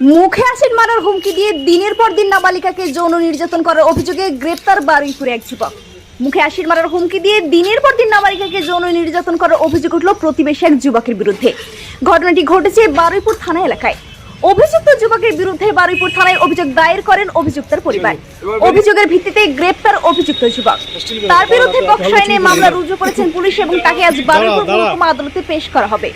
মুখে অ্যাসিড মারার হুমকি দিয়ে দিনের পর দিন নাবালিকাকে যৌন নির্যাতন করার অভিযোগে গ্রেপ্তার বারুইপুরে এক যুবক। মুখে অ্যাসিড মারার হুমকি দিয়ে দিনের পর দিন নাবালিকাকে যৌন নির্যাতন করার অভিযোগ উঠল প্রতিবেশী এক যুবকের বিরুদ্ধে। ঘটনাটি ঘটেছে বারুইপুর থানা এলাকায়। অভিযুক্ত যুবকের বিরুদ্ধে বারুইপুর থানায় অভিযোগ দায়ের করেন অভিযুক্তের পরিবার। অভিযোগের ভিত্তিতে গ্রেপ্তার অভিযুক্ত যুবক। তার বিরুদ্ধে পক্ষ আইনে মামলা রুজু করেছেন পুলিশ এবং তাকে আজ বারুইপুর মহকুমা আদালতে পেশ করা হবে।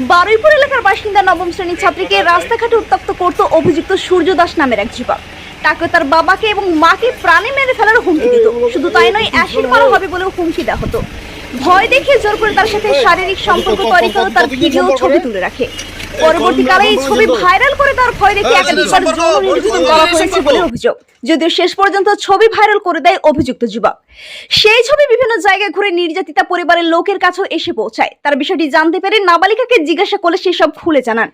বারুইপুর এলাকার বাসিন্দা নবম শ্রেণির ছাত্রীকে রাস্তাঘাটে উত্তপ্ত করত অভিযুক্ত সূর্য দাস নামের এক যুবক। তাকে তার বাবাকে এবং মাকে প্রাণে মেরে ফেলার হুমকি দিত। শুধু তাই নয়, অ্যাসিড মারা হবে বলেও হুমকি দেওয়া হতো। ভয় দেখে জোর করে তার সাথে শারীরিক সম্পর্ক করে তার ভিডিও ছবি তুলে রাখে। পরবর্তীকালে এই ছবি ভাইরাল করে তার ভয় দেখে একাধিকবার যৌন নির্যাতন করা হয়েছে বলে অভিযোগ। যদিও শেষ পর্যন্ত ছবি ভাইরাল করে দেয় অভিযুক্ত যুবক। সেই ছবি বিভিন্ন জায়গায় ঘুরে নির্যাতিতা পরিবারের লোকের কাছেও এসে পৌঁছায়। তার বিষয়টি জানতে পেরে নাবালিকাকে জিজ্ঞাসা করলে সে সব খুলে জানান।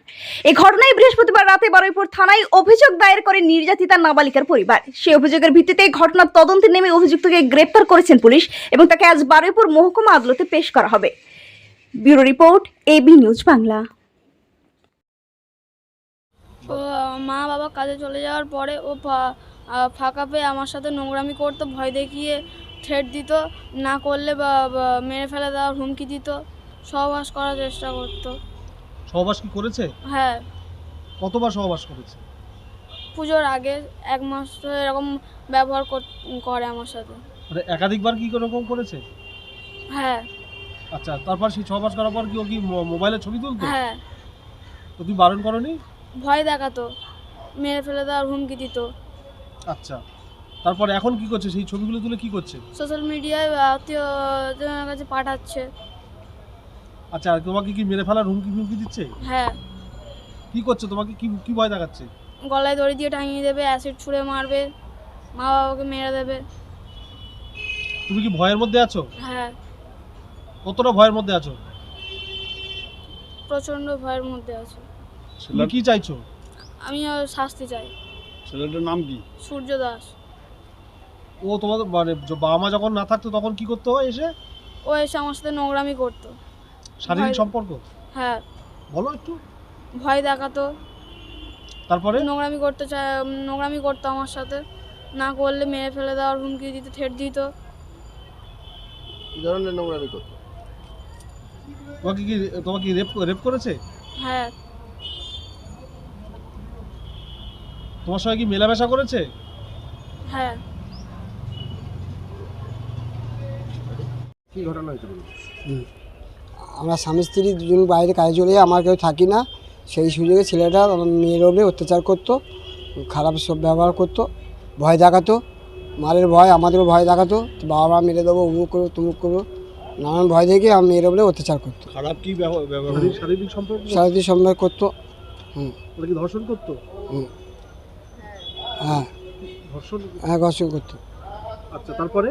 এই ঘটনায় বৃহস্পতিবার রাতে বারুইপুর থানায় অভিযোগ দায়ের করে নির্যাতিতা নাবালিকার পরিবার। সেই অভিযোগের ভিত্তিতে ঘটনার তদন্তে নেমে অভিযুক্তকে গ্রেপ্তার করেছেন পুলিশ এবং তাকে আজ বারুইপুর মহকুমা আদালতে পেশ করা হবে। Bureau report A B news Bangla. ও মা বাবা কাজে চলে যাওয়ার পরে ও ফাঁকা পেয়ে আমার সাথে নোংরামি করতো ভয় দেখিয়ে ঠেট দিত না করলে বা মেরে ফেলে দেওয়ার হুমকি দিত। সহবাস করার চেষ্টা করতো। সহবাস কি করেছে? হ্যাঁ। কতবার সহবাস করেছে? পুজোর আগে এক মাস এরকম ব্যবহার কর- আমার সাথে। মানে একাধিকবার কি রকম করেছে? হ্যাঁ। আচ্ছা তারপর সেই সহবাস করার পর কি ও কি মোবাইলে ছবি তুলতো? হ্যাঁ। তো তুই বারণ করনি? ভয় দেখাতো মেরে ফেলে দেওয়ার হুমকি দিত। আচ্ছা তারপর এখন কি করছে? সেই ছবিগুলো তুলে কি করছে? সোশ্যাল মিডিয়ায় আত্মীয়জনের কাছে পাঠাচ্ছে। আচ্ছা আর তোমাকে কি মেরে ফেলার হুমকি হুমকি দিচ্ছে? হ্যাঁ। কি করছে? তোমাকে কি কি ভয় দেখাচ্ছে? গলায় দড়ি দিয়ে টাঙিয়ে দেবে অ্যাসিড ছুঁড়ে মারবে মা বাবাকে মেরে দেবে। তুমি কি ভয়ের মধ্যে আছো? হ্যাঁ। কতটা ভয়ের মধ্যে আছো? প্রচণ্ড ভয়ের মধ্যে আছে। তুমি কি চাইছো? আমি আর শাস্তি চাই। ছেলেটার নাম কি? সূর্য দাস। ও তোমাদের মানে য- বাবা মা যখন না থাকতো তখন কি করতে হয় এসে? ও এসে আমার সাথে নোংরামি করতো। শারীরিক ভয়- সম্পর্ক? হ্যাঁ। বলো একটু। ভয় দেখাতো। তারপরে? নোংরামি করতে চায় নোংরামি করতো আমার সাথে। না করলে মেরে ফেলে দেওয়ার হুমকি দিত ঠেট দিত। কি ধরনের নোংরামি করতো? তোমাকে কি তোমাকে রেপ রেপ করেছে? হ্যাঁ। তোমার সঙ্গে কি মেলামেশা করেছে? হ্যাঁ। কি ঘটনা হয়েছে আমরা স্বামী স্ত্রী দুজন বাইরে কাজে চলে যাই আমার কেউ থাকি না। সেই সুযোগে ছেলেটা আমার মেয়ের ওপরে অত্যাচার করতো খারাপ সব ব্যবহার করতো ভয় দেখাতো মারের ভয় আমাদেরও ভয় দেখাতো বাবা মা মেরে দেবো উমুক করো তুমুক করো নানান ভয় দেখে আমার মেয়ের ওপরে অত্যাচার করতো। খারাপ কি ব্যবহার শারীরিক সম্পর্ক? সারাদিন সম্মান করতো হুম। ধর্ষণ করতো? হুম। হ্যাঁ। ধর্ষণ হ্যাঁ ঘর্ষণ করতো। আচ্ছা তারপরে?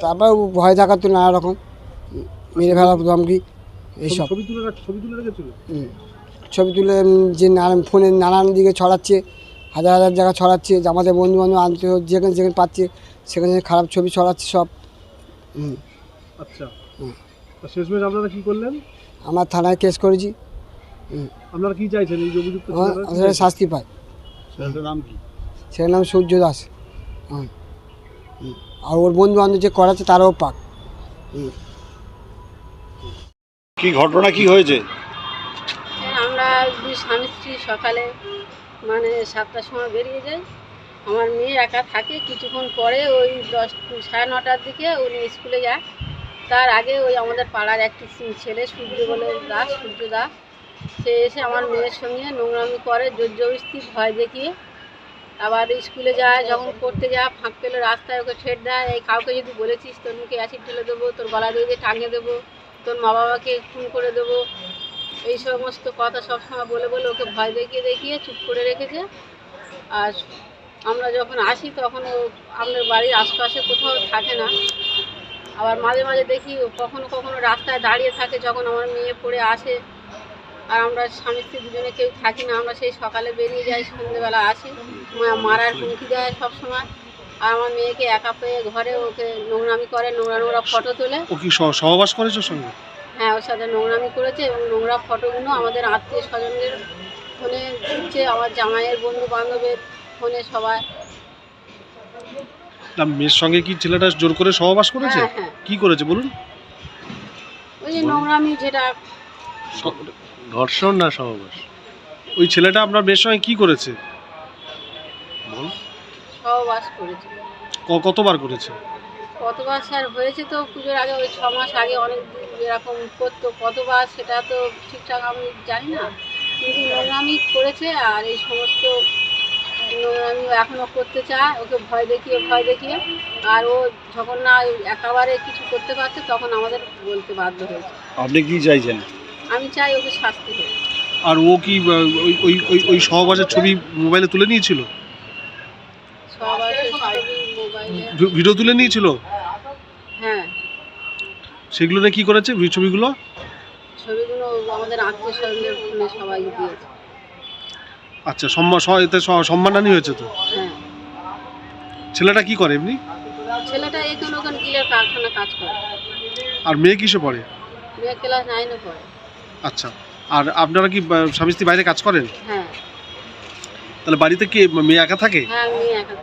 তারপর ভয় দেখাতো নানা রকম। মেরে ফেলা ধমকি এইসব। ছবি তুলে ছবি তুলে রেখেছিল? হুম। ছবি তুলে যে নানান ফোনে নানান দিকে ছড়াচ্ছে হাজার হাজার জায়গা ছড়াচ্ছে যে আমাদের বন্ধু বান্ধব আনতে যেখানে যেখানে পাচ্ছে সেখানে খারাপ ছবি ছড়াচ্ছে সব। হুম। আচ্ছা। শেষমেশ আপনারা কি করলেন? আমরা থানায় কেস করেছি। আপনারা কি চাইছেন এই অভিযুক্ত? শাস্তি পায় নাম কি? সেটার নাম সূর্য দাস। আর ওর বন্ধু বান্ধব যে করাচ্ছে তারাও পাক। হুম। কি ঘটনা কি হয়েছে? আমরা দুই স্বামী স্ত্রী সকালে মানে সাতটার সময় বেরিয়ে যাই। আমার মেয়ে একা থাকে। কিছুক্ষণ পরে ওই দশ সাড়ে নটার দিকে উনি স্কুলে যায়। তার আগে ওই আমাদের পাড়ার একটি ছেলে সূর্য বলে দাস সূর্য দাস। সে এসে আমার মেয়ের সঙ্গে নোংরামি করে জোর জবরদস্তি ভয় দেখিয়ে আবার স্কুলে যায়, যখন পড়তে যায়, ফাঁক পেলে রাস্তায় ওকে ঠেট দেয়। এই কাউকে যদি বলেছিস তোর মুখে অ্যাসিড ঢেলে দেবো, তোর গলা দিয়ে দিয়ে টাঙিয়ে দেবো, তোর মা বাবাকে খুন করে দেবো, এই সমস্ত কথা সবসময় বলে বলে ওকে ভয় দেখিয়ে দেখিয়ে চুপ করে রেখেছে। আর আমরা যখন আসি, তখন ও আমাদের বাড়ির আশপাশে কোথাও থাকে না। আবার মাঝে মাঝে দেখি কখনো কখনো রাস্তায় দাঁড়িয়ে থাকে, যখন আমার মেয়ে পড়ে আসে। আর আমরা স্বামী স্ত্রী দুজনে কেউ থাকি না আমরা সেই সকালে বেরিয়ে যাই সন্ধ্যেবেলা আসি। মারার হুমকি দেয় সবসময়। আর আমার মেয়েকে একা পেয়ে ঘরে ওকে নোংরামি করে নোংরা নোংরা ফটো তোলে। ও কি সহ- সহবাস করেছে সঙ্গে? হ্যাঁ ওর সাথে নোংরামি করেছে এবং নোংরা ফটোগুলো আমাদের আত্মীয় স্বজনদের ফোনে খুঁজছে আমার জামাইয়ের বন্ধু বান্ধবের ফোনে সবাই। না মেয়ের সঙ্গে কি ছেলেটা জোর করে সহবাস করেছে? হ্যাঁ হ্যাঁ। কি করেছে বলুন? ওই যে নোংরামি যেটা ধর্ষণ না সহবাস? ওই ছেলেটা আপনার মেয়ের সঙ্গে কি করেছে? সহবাস করেছে। কতবার করেছে? কতবার স্যার হয়েছে তো পুজোর আগে ওই ছ মাস আগে অনেক এরকম করতো। কতবার সেটা তো ঠিকঠাক আমি জানি না। কিন্তু নোংরামি করেছে আর এই সমস্ত নোংরামি এখনও করতে চায়। ওকে ভয় দেখিয়ে ভয় দেখিয়ে। আর ও যখন না একেবারে কিছু করতে পারছে তখন আমাদের বলতে বাধ্য হয়েছে। আপনি কি চাইছেন? আমি চাই ওকে শাস্তি হোক। আর ও কি ওই ওই ওই ওই সহবাসের ছবি মোবাইলে তুলে নিয়েছিল? সহবাসের ছবি মোবাইলে। ভিডিও তুলে নিয়েছিল? হ্যাঁ। সেগুলো নিয়ে কি করেছে ওই ছবিগুলো? ছবিগুলো আমাদের আত্মীয় স্বজনদের ফোনে সবাই দিয়েছে। আচ্ছা সম্মান স- এতে স- সম্মানহানি হয়েছে তো? হ্যাঁ। ছেলেটা কি করে এমনি? ছেলেটা এখানে ওখানে গিলের কারখানা কাজ করে। আর মেয়ে কিসে পড়ে? মেয়ে ক্লাস নাইনে পড়ে। আচ্ছা। আর আপনারা কি আহ, স্বামী স্ত্রী বাইরে কাজ করেন? হ্যাঁ। তাহলে বাড়িতে কি মেয়ে একা থাকে? হ্যাঁ মেয়ে একা